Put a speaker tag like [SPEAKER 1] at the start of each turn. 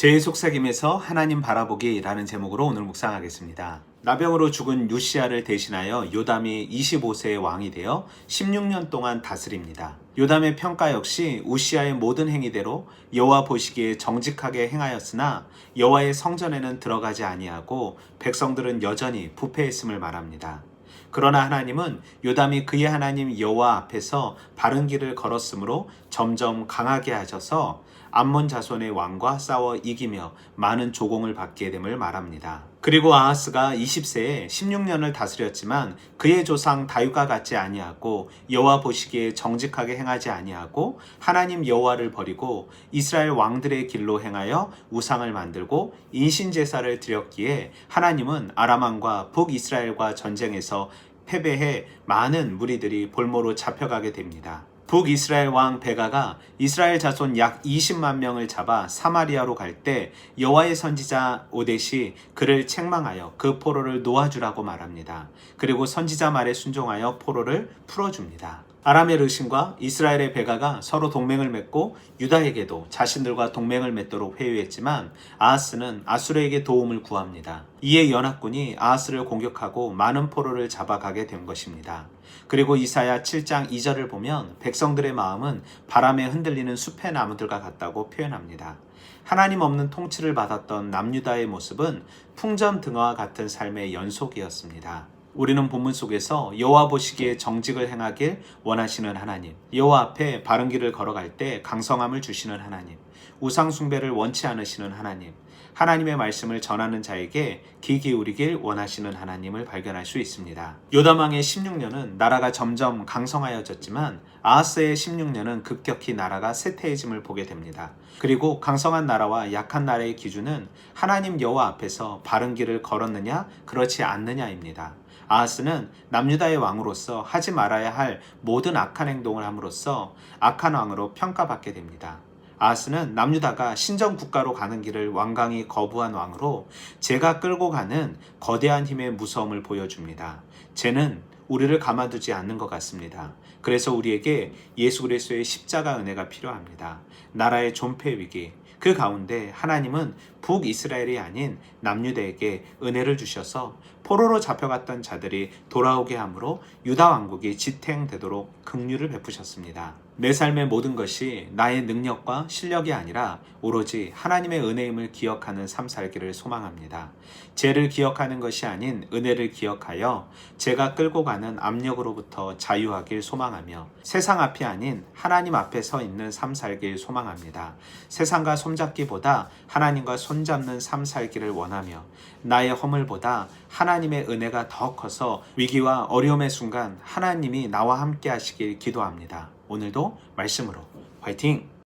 [SPEAKER 1] 제 속삭임에서 하나님 바라보기라는 제목으로 오늘 묵상하겠습니다. 나병으로 죽은 요시아를 대신하여 요담이 25세의 왕이 되어 16년 동안 다스립니다. 요담의 평가 역시 우시아의 모든 행위대로 여호와 보시기에 정직하게 행하였으나 여호와의 성전에는 들어가지 아니하고 백성들은 여전히 부패했음을 말합니다. 그러나 하나님은 요담이 그의 하나님 여호와 앞에서 바른 길을 걸었으므로 점점 강하게 하셔서 암몬 자손의 왕과 싸워 이기며 많은 조공을 받게 됨을 말합니다. 그리고 아하스가 20세에 16년을 다스렸지만 그의 조상 다윗과 같지 아니하고 여호와 보시기에 정직하게 행하지 아니하고 하나님 여호와를 버리고 이스라엘 왕들의 길로 행하여 우상을 만들고 인신 제사를 드렸기에 하나님은 아람왕과 북이스라엘과 전쟁에서 패배해 많은 무리들이 볼모로 잡혀가게 됩니다. 북이스라엘 왕 베가가 이스라엘 자손 약 20만 명을 잡아 사마리아로 갈 때 여호와의 선지자 오데시 그를 책망하여 그 포로를 놓아주라고 말합니다. 그리고 선지자 말에 순종하여 포로를 풀어줍니다. 아람의 르신과 이스라엘의 베가가 서로 동맹을 맺고 유다에게도 자신들과 동맹을 맺도록 회유했지만 아하스는 아수르에게 도움을 구합니다. 이에 연합군이 아하스를 공격하고 많은 포로를 잡아가게 된 것입니다. 그리고 이사야 7장 2절을 보면 백성들의 마음은 바람에 흔들리는 숲의 나무들과 같다고 표현합니다. 하나님 없는 통치를 받았던 남유다의 모습은 풍전 등화와 같은 삶의 연속이었습니다. 우리는 본문 속에서 여호와 보시기에 정직을 행하길 원하시는 하나님, 여호와 앞에 바른 길을 걸어갈 때 강성함을 주시는 하나님, 우상 숭배를 원치 않으시는 하나님, 하나님의 말씀을 전하는 자에게 귀 기울이길 원하시는 하나님을 발견할 수 있습니다. 요담왕의 16년은 나라가 점점 강성하여졌지만 아하스의 16년은 급격히 나라가 쇠퇴해짐을 보게 됩니다. 그리고 강성한 나라와 약한 나라의 기준은 하나님 여호와 앞에서 바른 길을 걸었느냐 그렇지 않느냐입니다. 아하스는 남유다의 왕으로서 하지 말아야 할 모든 악한 행동을 함으로써 악한 왕으로 평가받게 됩니다. 아하스는 남유다가 신정 국가로 가는 길을 완강히 거부한 왕으로 제가 끌고 가는 거대한 힘의 무서움을 보여줍니다. 쟤는 우리를 가만두지 않는 것 같습니다. 그래서 우리에게 예수 그리스도의 십자가 은혜가 필요합니다. 나라의 존폐 위기, 그 가운데 하나님은 북이스라엘이 아닌 남유대에게 은혜를 주셔서 포로로 잡혀갔던 자들이 돌아오게 함으로 유다 왕국이 지탱되도록 긍휼을 베푸셨습니다. 내 삶의 모든 것이 나의 능력과 실력이 아니라 오로지 하나님의 은혜임을 기억하는 삶 살기를 소망합니다. 죄를 기억하는 것이 아닌 은혜를 기억하여 제가 끌고 가는 압력으로부터 자유하길 소망하며 세상 앞이 아닌 하나님 앞에 서 있는 삶 살길 소망합니다. 세상과 손잡기보다 하나님과 손잡는 삶 살기를 원하며 나의 허물보다 하나님의 은혜가 더 커서 위기와 어려움의 순간 하나님이 나와 함께 하시길 기도합니다. 오늘도 말씀으로 화이팅!